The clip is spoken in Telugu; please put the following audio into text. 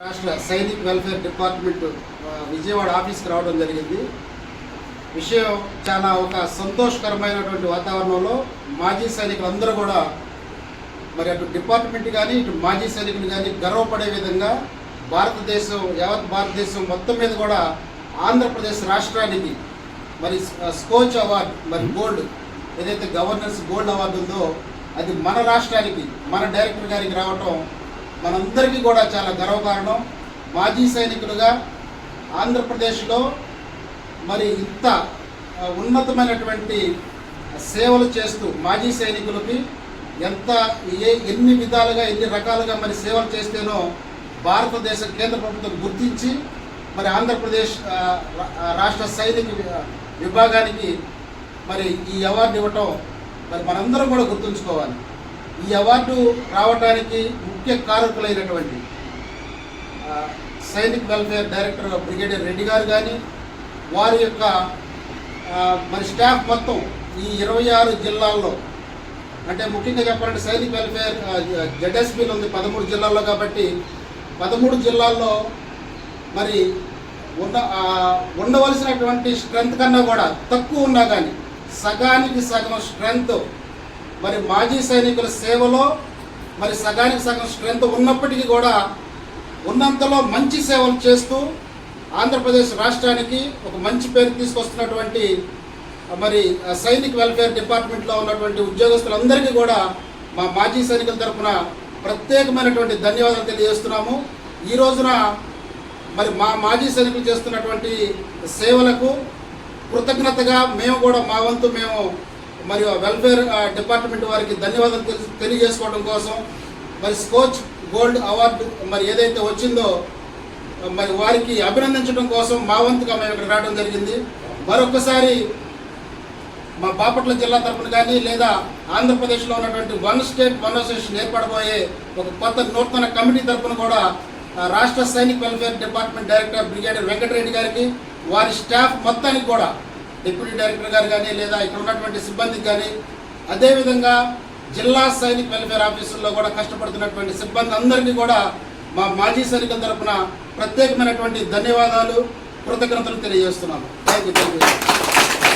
రాష్ట్ర సైనిక్ వెల్ఫేర్ డిపార్ట్మెంట్ విజయవాడ ఆఫీస్కి రావడం జరిగింది. విషయం చాలా ఒక సంతోషకరమైనటువంటి వాతావరణంలో మాజీ సైనికులందరూ కూడా మరి అటు డిపార్ట్మెంట్ కానీ ఇటు మాజీ సైనికులు కానీ గర్వపడే విధంగా భారతదేశం యావత్ భారతదేశం మొత్తం మీద కూడా ఆంధ్రప్రదేశ్ రాష్ట్రానికి మరి స్కోచ్ అవార్డు మరి గోల్డ్ ఏదైతే గవర్నెన్స్ గోల్డ్ అవార్డు ఉందో అది మన రాష్ట్రానికి మన డైరెక్టర్ గారికి రావటం మనందరికీ కూడా చాలా గర్వకారణం. మాజీ సైనికులుగా ఆంధ్రప్రదేశ్లో మరి ఇంత ఉన్నతమైనటువంటి సేవలు చేస్తూ మాజీ సైనికులకి ఎంత ఏ ఎన్ని విధాలుగా ఎన్ని రకాలుగా మరి సేవలు చేస్తేనో భారతదేశ కేంద్ర ప్రభుత్వం గుర్తించి మరి ఆంధ్రప్రదేశ్ రాష్ట్ర సైనిక విభాగానికి మరి ఈ అవార్డు ఇవ్వటం మరి మనందరం కూడా గుర్తుంచుకోవాలి. ఈ అవార్డు రావడానికి ముఖ్య కారకులైనటువంటి Sainik welfare director brigadier Reddy garu కానీ వారి యొక్క మరి స్టాఫ్ మొత్తం ఈ ఇరవై ఆరు జిల్లాల్లో అంటే ముఖ్యంగా చెప్పాలంటే సైనిక్ వెల్ఫేర్ జెడ్ఎస్పీలు ఉంది పదమూడు జిల్లాల్లో కాబట్టి పదమూడు జిల్లాల్లో మరి ఉన్న ఉండవలసినటువంటి స్ట్రెంత్ కన్నా కూడా తక్కువ ఉన్నా కానీ సగానికి సగం స్ట్రెంత్ మరి మాజీ సైనికుల సేవలో మరి సగానికి సగం స్ట్రెంత్ ఉన్నప్పటికీ కూడా ఉన్నంతలో మంచి సేవలు చేస్తూ ఆంధ్రప్రదేశ్ రాష్ట్రానికి ఒక మంచి పేరు తీసుకొస్తున్నటువంటి మరి సైనిక్ వెల్ఫేర్ డిపార్ట్మెంట్లో ఉన్నటువంటి ఉద్యోగస్తులందరికీ కూడా మా మాజీ సైనికుల తరఫున ప్రత్యేకమైనటువంటి ధన్యవాదాలు తెలియజేస్తున్నాము. ఈ రోజున మరి మా మాజీ సైనికులు చేస్తున్నటువంటి సేవలకు కృతజ్ఞతగా మేము కూడా మా వంతు మేము మరి వెల్ఫేర్ డిపార్ట్మెంట్ వారికి ధన్యవాదాలు తెలి- తెలియజేసుకోవడం కోసం మరి స్కోచ్ గోల్డ్ అవార్డు మరి ఏదైతే వచ్చిందో మరి వారికి అభినందించడం కోసం మా వంతుగా మేము ఇక్కడ రావడం జరిగింది. మరొకసారి మా బాపట్ల జిల్లా తరపున కానీ లేదా ఆంధ్రప్రదేశ్లో ఉన్నటువంటి వన్ స్టేట్ వన్ అసోసియేషన్ ఏర్పడబోయే ఒక కొత్త నూతన కమిటీ తరపున కూడా రాష్ట్ర Sainik welfare department director brigadier Venkatareddy గారికి వారి స్టాఫ్ మొత్తానికి కూడా డిప్యూటీ డైరెక్టర్ గారు కానీ లేదా ఇక్కడ ఉన్నటువంటి సిబ్బందికి కానీ అదేవిధంగా జిల్లా సైనిక్ వెల్ఫేర్ ఆఫీసుల్లో కూడా కష్టపడుతున్నటువంటి సిబ్బంది అందరికీ కూడా మా మాజీ సైనికుల తరఫున ప్రత్యేకమైనటువంటి ధన్యవాదాలు కృతజ్ఞతలు తెలియజేస్తున్నాను థ్యాంక్ యూ థ్యాంక్ యూ